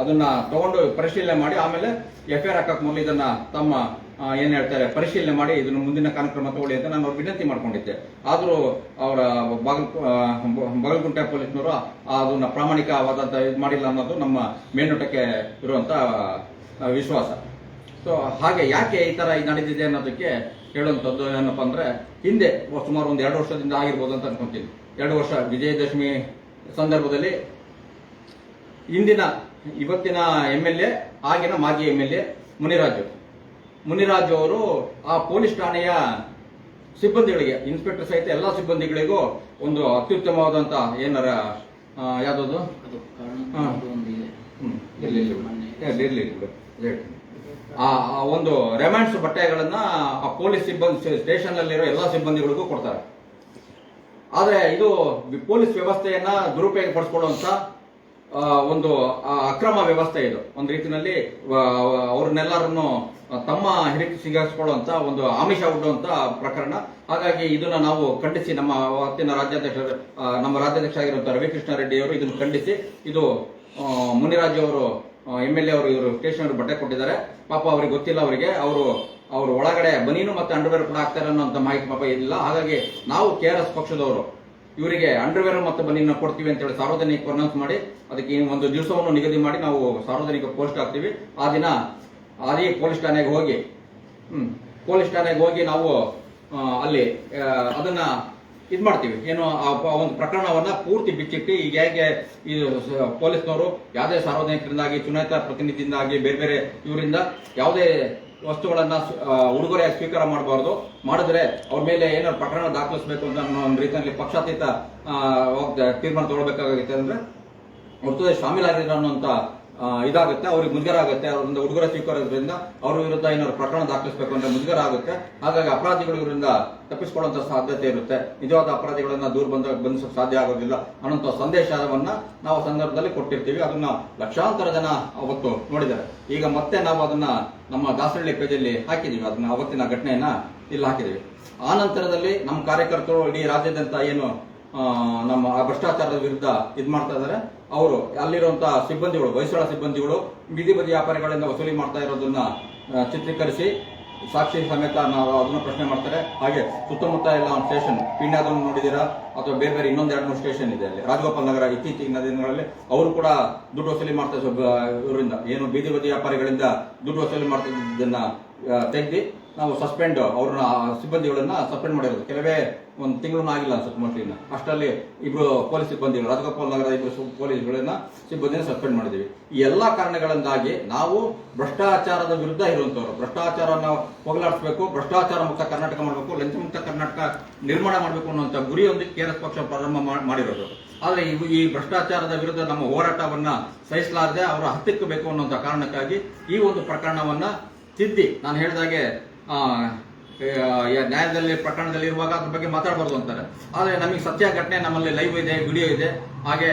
ಅದನ್ನ ತಗೊಂಡು ಪರಿಶೀಲನೆ ಮಾಡಿ, ಆಮೇಲೆ ಎಫ್ ಐ ಆರ್ ಹಾಕಕ್ ಮೊದಲು ಇದನ್ನ ತಮ್ಮ ಏನ್ ಹೇಳ್ತಾರೆ, ಪರಿಶೀಲನೆ ಮಾಡಿ ಇದನ್ನು ಮುಂದಿನ ಕಾರ್ಯಕ್ರಮ ತಗೊಳ್ಳಿ ಅಂತ ನಾನು ಅವ್ರು ವಿನಂತಿ ಮಾಡ್ಕೊಂಡಿದ್ದೆ. ಆದ್ರೂ ಅವರ ಬಾಗಲ್ ಬಗಲ್ಗುಂಟೆ ಪೊಲೀಸ್ನವರು ಅದನ್ನ ಪ್ರಾಮಾಣಿಕವಾದಂತ ಇದು ಮಾಡಿಲ್ಲ ಅನ್ನೋದು ನಮ್ಮ ಮೇಲ್ನೋಟಕ್ಕೆ ಇರುವಂತ ವಿಶ್ವಾಸ. ಸೊ ಹಾಗೆ ಯಾಕೆ ಈ ತರ ಇದು ನಡೆದಿದೆ ಅನ್ನೋದಕ್ಕೆ ಹೇಳುವಂಥದ್ದು ಏನಪ್ಪ ಅಂದ್ರೆ, ಹಿಂದೆ ಸುಮಾರು ಒಂದು ಎರಡು ವರ್ಷದಿಂದ ಆಗಿರ್ಬೋದು ಅಂತ ಅನ್ಕೊಂತೀನಿ. ಎರಡು ವರ್ಷ ವಿಜಯದಶಮಿ ಸಂದರ್ಭದಲ್ಲಿ ಇಂದಿನ ಇವತ್ತಿನ ಎಂ ಎಲ್ ಎ ಆಗಿನ ಮಾಜಿ M L A Muniraju. Muniraju ಅವರು ಆ ಪೊಲೀಸ್ ಠಾಣೆಯ ಸಿಬ್ಬಂದಿಗಳಿಗೆ ಇನ್ಸ್ಪೆಕ್ಟರ್ ಸಹಿತ ಎಲ್ಲ ಸಿಬ್ಬಂದಿಗಳಿಗೂ ಒಂದು ಅತ್ಯುತ್ತಮವಾದಂತ ಏನಾರ ಯಾವ್ದು. ಆ ಒಂದು ರೆಮ್ಯಾಂಡ್ಸ್ ಬಟ್ಟೆಗಳನ್ನ ಆ ಪೊಲೀಸ್ ಸಿಬ್ಬಂದಿ ಸ್ಟೇಷನ್ ಅಲ್ಲಿರೋ ಎಲ್ಲಾ ಸಿಬ್ಬಂದಿಗಳಿಗೂ ಕೊಡ್ತಾರೆ. ಆದ್ರೆ ಇದು ಪೊಲೀಸ್ ವ್ಯವಸ್ಥೆಯನ್ನ ದುರುಪಯೋಗ ಪಡಿಸ್ಕೊಳ್ಳುವಂತ ಒಂದು ಅಕ್ರಮ ವ್ಯವಸ್ಥೆ ಇದು. ಒಂದು ರೀತಿಯಲ್ಲಿ ಅವ್ರನ್ನೆಲ್ಲರನ್ನು ತಮ್ಮ ಹಿರಿಕೆ ಸಿಗಾರಿಸಿಕೊಳ್ಳುವಂತ ಒಂದು ಆಮಿಷ ಹುಡುವಂತ ಪ್ರಕರಣ. ಹಾಗಾಗಿ ಇದನ್ನ ನಾವು ಖಂಡಿಸಿ, ನಮ್ಮ ಅವತ್ತಿನ ರಾಜ್ಯಾಧ್ಯಕ್ಷ ನಮ್ಮ ರಾಜ್ಯಾಧ್ಯಕ್ಷ ಆಗಿರುವಂತ ರವಿಕೃಷ್ಣ ರೆಡ್ಡಿ ಅವರು ಇದನ್ನು ಖಂಡಿಸಿ, ಇದು ಮುನಿರಾಜ್ ಅವರು ಎಂ ಎಲ್ ಎ ಅವರು ಇವರು ಸ್ಟೇಷನ್ ಬಟ್ಟೆ ಕೊಟ್ಟಿದ್ದಾರೆ. ಪಾಪ ಅವ್ರಿಗೆ ಗೊತ್ತಿಲ್ಲ ಅವರಿಗೆ. ಅವರು ಅವರು ಒಳಗಡೆ ಬನೀನು ಮತ್ತೆ ಅಂಡರ್ವೇರ್ ಕೂಡ ಹಾಕ್ತಾರೆ ಅನ್ನೋಂಥ ಮಾಹಿತಿ ಪಾಪ ಇಲ್ಲ ಹಾಗಾಗಿ ನಾವು ಕೆ ಪಕ್ಷದವರು ಇವರಿಗೆ ಅಂಡರ್ವೇರ್ ಮತ್ತು ಬನ್ನಿ ಕೊಡ್ತೀವಿ ಅಂತ ಹೇಳಿ ಸಾರ್ವಜನಿಕ ಅನೌನ್ಸ್ ಮಾಡಿ, ಅದಕ್ಕೆ ಒಂದು ದಿವಸವನ್ನು ನಿಗದಿ ಮಾಡಿ ನಾವು ಸಾರ್ವಜನಿಕ ಪೋಸ್ಟ್ ಹಾಕ್ತೀವಿ. ಆ ದಿನ ಅದೇ ಪೊಲೀಸ್ ಠಾಣೆಗೆ ಹೋಗಿ, ಹ್ಮ್, ಪೊಲೀಸ್ ಠಾಣೆಗೆ ಹೋಗಿ ನಾವು ಅಲ್ಲಿ ಅದನ್ನ ಇದ್ ಮಾಡ್ತೀವಿ. ಏನು ಆ ಒಂದು ಪ್ರಕರಣವನ್ನ ಪೂರ್ತಿ ಬಿಚ್ಚಿಟ್ಟು ಈಗ ಹೇಗೆ ಈ ಪೊಲೀಸ್ನವರು ಯಾವುದೇ ಸಾರ್ವಜನಿಕರಿಂದಾಗಿ, ಚುನಾಯಿತ ಪ್ರತಿನಿಧಿಯಿಂದಾಗಿ, ಬೇರೆ ಬೇರೆ ಇವರಿಂದ ಯಾವುದೇ ವಸ್ತುಗಳನ್ನ ಉಡುಗೊರೆಯಾಗಿ ಸ್ವೀಕಾರ ಮಾಡಬಾರ್ದು. ಮಾಡಿದ್ರೆ ಅವ್ರ ಮೇಲೆ ಏನಾದ್ರು ಪ್ರಕರಣ ದಾಖಲಿಸಬೇಕು ಅಂತ ಅನ್ನೋ ಒಂದು ರೀತಿಯಲ್ಲಿ ಪಕ್ಷಾತೀತ ತೀರ್ಮಾನ ತಗೊಳ್ಬೇಕಾಗುತ್ತೆ ಅಂದ್ರೆ ಅವ್ರ ಜೊತೆ ಅನ್ನೋಂಥ ಆ, ಇದಾಗುತ್ತೆ, ಅವ್ರಿಗೆ ಮುಜುಗರ ಆಗುತ್ತೆ ಅವರಿಂದ ಉಡುಗೊರೆ ಸ್ವೀಕರಿಸೋದ್ರಿಂದ ಅವ್ರ ವಿರುದ್ಧ ಏನಾದ್ರು ಪ್ರಕರಣ ದಾಖಲಿಸಬೇಕು ಅಂದ್ರೆ ಮುಜುಗರ ಆಗುತ್ತೆ. ಹಾಗಾಗಿ ಅಪರಾಧಿಗಳು ಇವರಿಂದ ತಪ್ಪಿಸಿಕೊಳ್ಳುವಂತ ಸಾಧ್ಯತೆ ಇರುತ್ತೆ. ನಿಜವಾದ ಅಪರಾಧಿಗಳನ್ನ ದೂರ ಬಂದ ಬಂಧಿಸೋಕೆ ಸಾಧ್ಯ ಆಗೋದಿಲ್ಲ. ಅನ್ನೋಂಥ ಸಂದೇಶವನ್ನ ನಾವು ಸಂದರ್ಭದಲ್ಲಿ ಕೊಟ್ಟಿರ್ತೀವಿ. ಅದನ್ನ ಲಕ್ಷಾಂತರ ಜನ ಅವತ್ತು ನೋಡಿದ್ದಾರೆ. ಈಗ ಮತ್ತೆ ನಾವು ಅದನ್ನ ನಮ್ಮ ದಾಸರಳ್ಳಿ ಪೇಜಲ್ಲಿ ಹಾಕಿದೀವಿ. ಅದನ್ನ ಅವತ್ತಿನ ಘಟನೆಯನ್ನ ಇಲ್ಲಿ ಹಾಕಿದೀವಿ. ಆ ನಂತರದಲ್ಲಿ ನಮ್ಮ ಕಾರ್ಯಕರ್ತರು ಇಡೀ ರಾಜ್ಯಾದ್ಯಂತ ಏನು ನಮ್ಮ ಭ್ರಷ್ಟಾಚಾರದ ವಿರುದ್ಧ ಇದ್ ಮಾಡ್ತಾ ಇದ್ದಾರೆ. ಅವರು ಅಲ್ಲಿರುವಂತಹ ಸಿಬ್ಬಂದಿಗಳು, ಹೊಯ್ಸಳ ಸಿಬ್ಬಂದಿಗಳು ಬೀದಿ ಬದಿ ವ್ಯಾಪಾರಿಗಳಿಂದ ವಸೂಲಿ ಮಾಡ್ತಾ ಇರೋದನ್ನ ಚಿತ್ರೀಕರಿಸಿ ಸಾಕ್ಷಿ ಸಮೇತ ನಾವು ಅದನ್ನು ಪ್ರಶ್ನೆ ಮಾಡ್ತಾರೆ. ಹಾಗೆ ಸುತ್ತಮುತ್ತ ಎಲ್ಲ ಒಂದು ಸ್ಟೇಷನ್, ಪೀಣ್ಯದನ್ನು ನೋಡಿದೀರಾ ಅಥವಾ ಬೇರೆ ಬೇರೆ ಇನ್ನೊಂದು ಎರಡು ಮೂರು ಸ್ಟೇಷನ್ ಇದೆ ಅಲ್ಲಿ. ರಾಜಗೋಪಾಲ್ ನಗರ ಇತ್ತೀಚಿನ ದಿನಗಳಲ್ಲಿ ಅವರು ಕೂಡ ದುಡ್ಡು ವಸೂಲಿ ಮಾಡ್ತಾ ಇವರಿಂದ ಏನು ಬೀದಿ ಬದಿ ವ್ಯಾಪಾರಿಗಳಿಂದ ದುಡ್ಡು ವಸೂಲಿ ಮಾಡ್ತಿದ್ದನ್ನ ತೆಗ್ದಿ ನಾವು ಸಸ್ಪೆಂಡ್ ಅವ್ರನ್ನ ಸಿಬ್ಬಂದಿಗಳನ್ನ ಸಸ್ಪೆಂಡ್ ಮಾಡಿರೋದು. ಕೆಲವೇ ಒಂದು ತಿಂಗಳು ಆಗಿಲ್ಲ ಅನ್ಸುತ್ತೆ ಮೋಸ್ಟ್ಲಿ ಅಷ್ಟರಲ್ಲಿ ಇಬ್ರು ಪೊಲೀಸ್ ಸಿಬ್ಬಂದಿಗಳು ರಾಜಗೋಪಾಲ್ ನಗರದ ಇಬ್ಬರು ಪೊಲೀಸ್ಗಳನ್ನ ಸಿಬ್ಬಂದಿನ ಸಸ್ಪೆಂಡ್ ಮಾಡಿದೀವಿ. ಈ ಎಲ್ಲಾ ಕಾರಣಗಳಿಂದಾಗಿ ನಾವು ಭ್ರಷ್ಟಾಚಾರದ ವಿರುದ್ಧ ಇರುವಂತವ್ರು. ನಾವು ಹೋಗಲಾಡಿಸಬೇಕು, ಭ್ರಷ್ಟಾಚಾರ ಮುಕ್ತ ಕರ್ನಾಟಕ ಮಾಡಬೇಕು, ಲಂಚ ಮುಕ್ತ ಕರ್ನಾಟಕ ನಿರ್ಮಾಣ ಮಾಡಬೇಕು ಅನ್ನುವಂಥ ಗುರಿಯೊಂದಿಗೆ ಕೆ ಪಕ್ಷ ಪ್ರಾರಂಭ ಮಾಡಿರೋದು. ಆದರೆ ಈ ಭ್ರಷ್ಟಾಚಾರದ ವಿರುದ್ಧ ನಮ್ಮ ಹೋರಾಟವನ್ನ ಸಹಿಸಲಾರದೆ ಅವರ ಹತ್ತಿಕ್ಕಬೇಕು ಅನ್ನುವಂಥ ಕಾರಣಕ್ಕಾಗಿ ಈ ಒಂದು ಪ್ರಕರಣವನ್ನ ತಿದ್ದಿ. ನಾನು ಹೇಳಿದಾಗೆ ನ್ಯಾಯದಲ್ಲಿ, ಪ್ರಕರಣದಲ್ಲಿ ಇರುವಾಗ ಅದ್ರ ಬಗ್ಗೆ ಮಾತಾಡಬಾರ್ದು ಅಂತಾರೆ. ಆದ್ರೆ ನಮಗೆ ಸತ್ಯ ಘಟನೆ ನಮ್ಮಲ್ಲಿ ಲೈವ್ ಇದೆ, ವಿಡಿಯೋ ಇದೆ. ಹಾಗೆ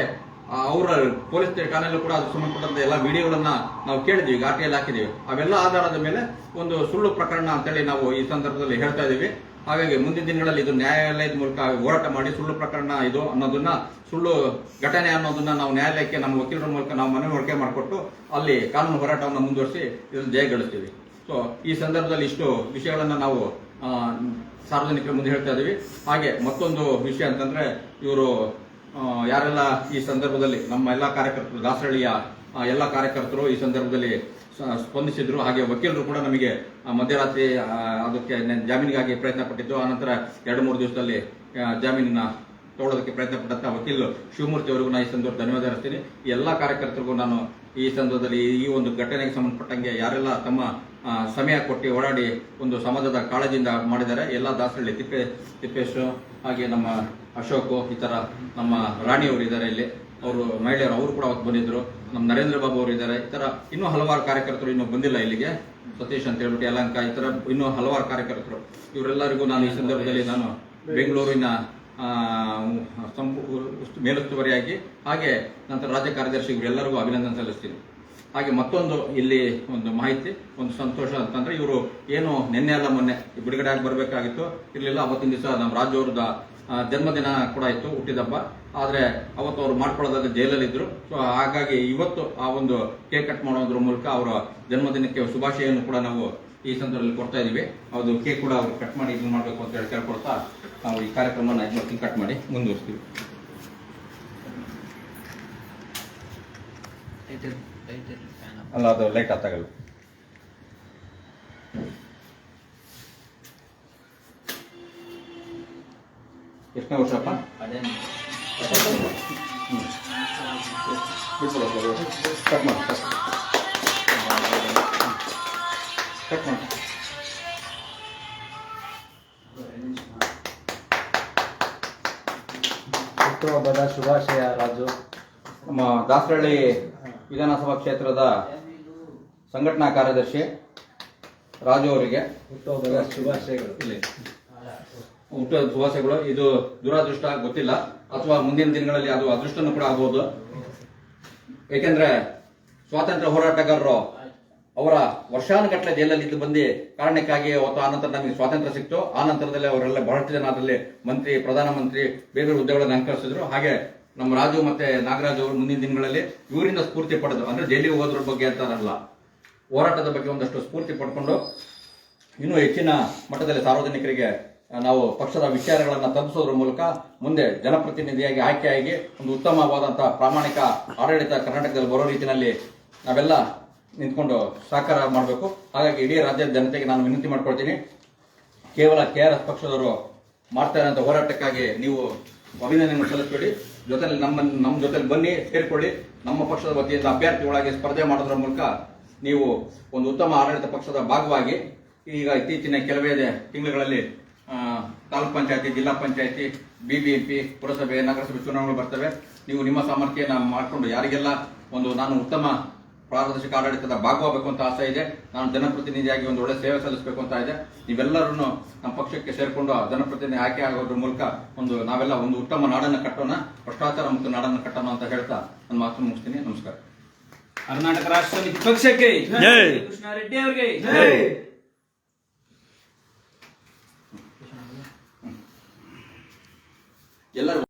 ಅವರ ಪೊಲೀಸ್ ಠಾಣೆಯಲ್ಲೂ ಕೂಡ ಅದು ಸಂಬಂಧಪಟ್ಟಂತ ಎಲ್ಲ ವಿಡಿಯೋಗಳನ್ನ ನಾವು ಕೇಳಿದ್ವಿ ಘಾಟಿಯಲ್ಲಿ ಹಾಕಿದೀವಿ ಅವೆಲ್ಲ ಆಧಾರದ ಮೇಲೆ ಒಂದು ಸುಳ್ಳು ಪ್ರಕರಣ ಅಂತೇಳಿ ನಾವು ಈ ಸಂದರ್ಭದಲ್ಲಿ ಹೇಳ್ತಾ ಇದೀವಿ ಹಾಗಾಗಿ ಮುಂದಿನ ದಿನಗಳಲ್ಲಿ ಇದು ನ್ಯಾಯಾಲಯದ ಮೂಲಕ ಹೋರಾಟ ಮಾಡಿ ಸುಳ್ಳು ಪ್ರಕರಣ ಇದು ಅನ್ನೋದನ್ನ, ಸುಳ್ಳು ಘಟನೆ ಅನ್ನೋದನ್ನ ನಾವು ನ್ಯಾಯಾಲಯಕ್ಕೆ, ನಮ್ಮ ವಕೀಲರ ಮೂಲಕ ನಾವು ಮನವರಿಕೆ ಮಾಡಿಕೊಟ್ಟು ಅಲ್ಲಿ ಕಾನೂನು ಹೋರಾಟವನ್ನು ಮುಂದುವರಿಸಿ ಇದನ್ನು ಜಯಗಳಿಸ್ತೀವಿ. ಸೊ ಈ ಸಂದರ್ಭದಲ್ಲಿ ಇಷ್ಟು ವಿಷಯಗಳನ್ನ ನಾವು ಸಾರ್ವಜನಿಕರ ಮುಂದೆ ಹೇಳ್ತಾ ಇದ್ದೀವಿ ಹಾಗೆ ಮತ್ತೊಂದು ವಿಷಯ ಅಂತಂದ್ರೆ, ಇವರು ಯಾರೆಲ್ಲ ಈ ಸಂದರ್ಭದಲ್ಲಿ ನಮ್ಮ ಎಲ್ಲ ಕಾರ್ಯಕರ್ತರು, ದಾಸರಳ್ಳಿಯ ಎಲ್ಲಾ ಕಾರ್ಯಕರ್ತರು ಈ ಸಂದರ್ಭದಲ್ಲಿ ಸ್ಪಂದಿಸಿದ್ರು. ಹಾಗೆ ವಕೀಲರು ಕೂಡ ನಮಗೆ ಮಧ್ಯರಾತ್ರಿ ಅದಕ್ಕೆ ಜಾಮೀನಿಗಾಗಿ ಪ್ರಯತ್ನ ಪಟ್ಟಿದ್ದು. ಆನಂತರ ಎರಡು ಮೂರು ದಿವಸದಲ್ಲಿ ಜಾಮೀನಿನ ತಗೊಳ್ಳೋದಕ್ಕೆ ಪ್ರಯತ್ನ ಪಟ್ಟಂತಹ ವಕೀಲರು ಶಿವಮೂರ್ತಿ ಅವರಿಗೂ ನಾನು ಈ ಸಂದರ್ಭ ಧನ್ಯವಾದ ಹೇಳ್ತೀನಿ. ಎಲ್ಲಾ ಕಾರ್ಯಕರ್ತರಿಗೂ ನಾನು ಈ ಸಂದರ್ಭದಲ್ಲಿ ಈ ಒಂದು ಘಟನೆಗೆ ಸಂಬಂಧಪಟ್ಟಂಗೆ ಯಾರೆಲ್ಲ ತಮ್ಮ ಸಮಯ ಕೊಟ್ಟು ಓಡಾಡಿ ಒಂದು ಸಮಾಜದ ಕಾಳಜಿಯಿಂದ ಮಾಡಿದ್ದಾರೆ. ಎಲ್ಲ ದಾಸರಳ್ಳಿ ತಿಪ್ಪೆ ತಿಪ್ಪೇಶು ಹಾಗೆ ನಮ್ಮ ಅಶೋಕ್, ಈ ಥರ ನಮ್ಮ ರಾಣಿಯವರು ಇದ್ದಾರೆ ಇಲ್ಲಿ. ಅವರು ಮಹಿಳೆಯರು, ಅವರು ಕೂಡ ಅವತ್ತು ಬಂದಿದ್ದರು ನಮ್ಮ ನರೇಂದ್ರ ಬಾಬು ಅವರು ಇದ್ದಾರೆ. ಈ ಥರ ಇನ್ನೂ ಹಲವಾರು ಕಾರ್ಯಕರ್ತರು ಇನ್ನೂ ಬಂದಿಲ್ಲ ಇಲ್ಲಿಗೆ. ಸತೀಶ್ ಅಂತ ಹೇಳ್ಬಿಟ್ಟು ಯಲಂಕ, ಈ ಥರ ಇನ್ನೂ ಹಲವಾರು ಕಾರ್ಯಕರ್ತರು. ಇವರೆಲ್ಲರಿಗೂ ನಾನು ಈ ಸಂದರ್ಭದಲ್ಲಿ ನಾನು ಬೆಂಗಳೂರಿನ ಮೇಲುಸ್ತುವರಿಯಾಗಿ, ಹಾಗೆ ನಂತರ ರಾಜ್ಯ ಕಾರ್ಯದರ್ಶಿ, ಇವರೆಲ್ಲರಿಗೂ ಅಭಿನಂದನೆ ಸಲ್ಲಿಸ್ತೀನಿ. ಹಾಗೆ ಮತ್ತೊಂದು ಇಲ್ಲಿ ಒಂದು ಮಾಹಿತಿ, ಒಂದು ಸಂತೋಷ ಅಂತಂದ್ರೆ ಇವರು ಏನು ನಿನ್ನೆ ಅಲ್ಲ ಮೊನ್ನೆ ಬಿಡುಗಡೆ ಆಗಿ ಬರಬೇಕಾಗಿತ್ತು. ಇರಲಿಲ್ಲ, ಅವತ್ತಿನ ದಿವಸ ನಮ್ಮ ರಾಜವ್ರದ ಜನ್ಮದಿನ ಕೂಡ ಇತ್ತು, ಹುಟ್ಟಿದಬ್ಬ. ಆದ್ರೆ ಅವತ್ತು ಅವರು ಮಾಡ್ಕೊಳ್ಳೋದಾದ್ರೆ ಜೈಲಲ್ಲಿ ಇದ್ರು. ಸೊ ಹಾಗಾಗಿ ಇವತ್ತು ಆ ಒಂದು ಕೇಕ್ ಕಟ್ ಮಾಡೋದ್ರ ಮೂಲಕ ಅವರ ಜನ್ಮದಿನಕ್ಕೆ ಶುಭಾಶಯವನ್ನು ಕೂಡ ನಾವು ಈ ಸಂದರ್ಭದಲ್ಲಿ ಕೊಡ್ತಾ ಇದೀವಿ. ಅದು ಕೇಕ್ ಕೂಡ ಅವ್ರು ಕಟ್ ಮಾಡಿ ಇದನ್ನ ಮಾಡಬೇಕು ಅಂತ ಹೇಳಿ ಕೇಳ್ಕೊಳ್ತಾ ನಾವು ಈ ಕಾರ್ಯಕ್ರಮನ ಐದು ಕಟ್ ಮಾಡಿ ಮುಂದುವರಿಸ್ತೀವಿ. ಅಲ್ಲ ಅದು ಲೈಟ್ ಹತ್ತಾಗಲ್ಲ ಎಷ್ಟನೇ ವರ್ಷಪ್ಪ? ಕಟ್ ಮಾಡಿ ಕಟ್ ಮಾಡಿ. ಹುಟ್ಟುಹಬ್ಬದ ಶುಭಾಶಯ ರಾಜು. ನಮ್ಮ ದಾಸರಳ್ಳಿ ವಿಧಾನಸಭಾ ಕ್ಷೇತ್ರದ ಸಂಘಟನಾ ಕಾರ್ಯದರ್ಶಿ ರಾಜು ಅವರಿಗೆ. ಹುಟ್ಟುಹಬ್ಬದ ಶುಭಾಶಯಗಳು. ಇಲ್ಲಿ. ಹುಟ್ಟುಹಬ್ಬದ ಶುಭಾಶಯಗಳು. ಇದು ದುರಾದೃಷ್ಟ ಗೊತ್ತಿಲ್ಲ. ಅಥವಾ ಮುಂದಿನ ದಿನಗಳಲ್ಲಿ ಅದು ಅದೃಷ್ಟನೂ ಕೂಡ ಆಗಬಹುದು ಏಕೆಂದ್ರೆ ಸ್ವಾತಂತ್ರ್ಯ ಹೋರಾಟಗಾರರು ಅವರ ವರ್ಷಾನುಗಟ್ಟಲೆ ಜೈಲಲ್ಲಿ ಇದ್ದು ಬಂದು ಕಾರಣಕ್ಕಾಗಿ ಅವತ್ತು ಆನಂತರ ನಮಗೆ ಸ್ವಾತಂತ್ರ್ಯ ಸಿಕ್ತು. ಆ ನಂತರದಲ್ಲಿ ಅವರೆಲ್ಲ ಬಹಳಷ್ಟು ಜನ ಅದರಲ್ಲಿ ಮಂತ್ರಿ ಪ್ರಧಾನಮಂತ್ರಿ ಬೇರೆ ಬೇರೆ ಹುದ್ದೆಗಳನ್ನು ಅನುಕರಿಸಿದ್ರು ಹಾಗೆ ನಮ್ಮ ರಾಜು ಮತ್ತೆ ನಾಗರಾಜ್ ಅವರು ಮುಂದಿನ ದಿನಗಳಲ್ಲಿ ಇವರಿಂದ ಸ್ಫೂರ್ತಿ ಪಡೆದು ಅಂದ್ರೆ ಜೈಲಿಗೆ ಹೋದ್ರ ಬಗ್ಗೆ ಅಂತಾರಲ್ಲ ಹೋರಾಟದ ಬಗ್ಗೆ ಒಂದಷ್ಟು ಸ್ಫೂರ್ತಿ ಪಡ್ಕೊಂಡು ಇನ್ನೂ ಹೆಚ್ಚಿನ ಮಟ್ಟದಲ್ಲಿ ಸಾರ್ವಜನಿಕರಿಗೆ ನಾವು ಪಕ್ಷದ ವಿಚಾರಗಳನ್ನು ತಲುಪಿಸೋದ್ರ ಮೂಲಕ ಮುಂದೆ ಜನಪ್ರತಿನಿಧಿಯಾಗಿ, ಆಯ್ಕೆಯಾಗಿ ಒಂದು ಉತ್ತಮವಾದಂತಹ ಪ್ರಾಮಾಣಿಕ ಆಡಳಿತ ಕರ್ನಾಟಕದಲ್ಲಿ ಬರೋ ರೀತಿಯಲ್ಲಿ ನಾವೆಲ್ಲ ನಿಂತ್ಕೊಂಡು ಸಹಕಾರ ಮಾಡಬೇಕು. ಹಾಗಾಗಿ ಇಡೀ ರಾಜ್ಯದ ಜನತೆಗೆ ನಾನು ವಿನಂತಿ ಮಾಡ್ಕೊಳ್ತೀನಿ. ಕೇವಲ ಕೆ ಆರ್ ಎಸ್ ಪಕ್ಷದವರು ಮಾಡ್ತಾ ಇರೋಂಥ ಹೋರಾಟಕ್ಕಾಗಿ ನೀವು ಅಭಿನಂದನೆ ಸಲ್ಲಿಸಬೇಡಿ. ಜೊತೆಲಿ ನಮ್ಮ ನಮ್ಮ ಜೊತೆಲಿ ಬನ್ನಿ, ಸೇರಿಕೊಳ್ಳಿ. ನಮ್ಮ ಪಕ್ಷದ ವತಿಯಿಂದ ಅಭ್ಯರ್ಥಿಗಳಾಗಿ ಸ್ಪರ್ಧೆ ಮಾಡೋದ್ರ ಮೂಲಕ ನೀವು ಒಂದು ಉತ್ತಮ ಆಡಳಿತ ಪಕ್ಷದ ಭಾಗವಾಗಿ ಈಗ ಇತ್ತೀಚಿನ ಕೆಲವೇ ತಿಂಗಳುಗಳಲ್ಲಿ ತಾಲೂಕು ಪಂಚಾಯತಿ, ಜಿಲ್ಲಾ ಪಂಚಾಯತಿ, ಬಿಬಿಎಂಪಿ, ಪುರಸಭೆ, ನಗರಸಭೆ ಚುನಾವಣೆಗಳು ಬರ್ತವೆ. ನೀವು ನಿಮ್ಮ ಸಾಮರ್ಥ್ಯನ ಮಾಡಿಕೊಂಡು ಯಾರಿಗೆಲ್ಲ ಒಂದು ನಾನು ಉತ್ತಮ ಪಾರದರ್ಶಕ ಆಡಳಿತದ ಭಾಗವಾಗಬೇಕು ಅಂತ ಆಸೆ ಇದೆ, ನಾನು ಜನಪ್ರತಿನಿಧಿಯಾಗಿ ಒಂದು ಒಳ್ಳೆ ಸೇವೆ ಸಲ್ಲಿಸಬೇಕು ಅಂತ ಇದೆ ನೀವೆಲ್ಲರೂ ನಮ್ಮ ಪಕ್ಷಕ್ಕೆ ಸೇರಿಕೊಂಡು ಆ ಜನಪ್ರತಿನಿಧಿ ಆಯ್ಕೆ ಆಗೋದ್ರ ಮೂಲಕ ಒಂದು ನಾವೆಲ್ಲ ಒಂದು ಉತ್ತಮ ನಾಡನ್ನು ಕಟ್ಟೋಣ, ಭ್ರಷ್ಟಾಚಾರ ಮುಕ್ತ ನಾಡನ್ನು ಕಟ್ಟೋಣ ಅಂತ ಹೇಳ್ತಾ ನನ್ನ ಮಾತು ಮುಗಿಸ್ತೀನಿ. ನಮಸ್ಕಾರ. ಕರ್ನಾಟಕ ರಾಷ್ಟ್ರ ಸಮಿತಿ ಪಕ್ಷಕ್ಕೆ ಜೈ. ಕೃಷ್ಣಾರೆಡ್ಡಿ ಅವರಿಗೆ ಜೈ. ಎಲ್ಲರೂ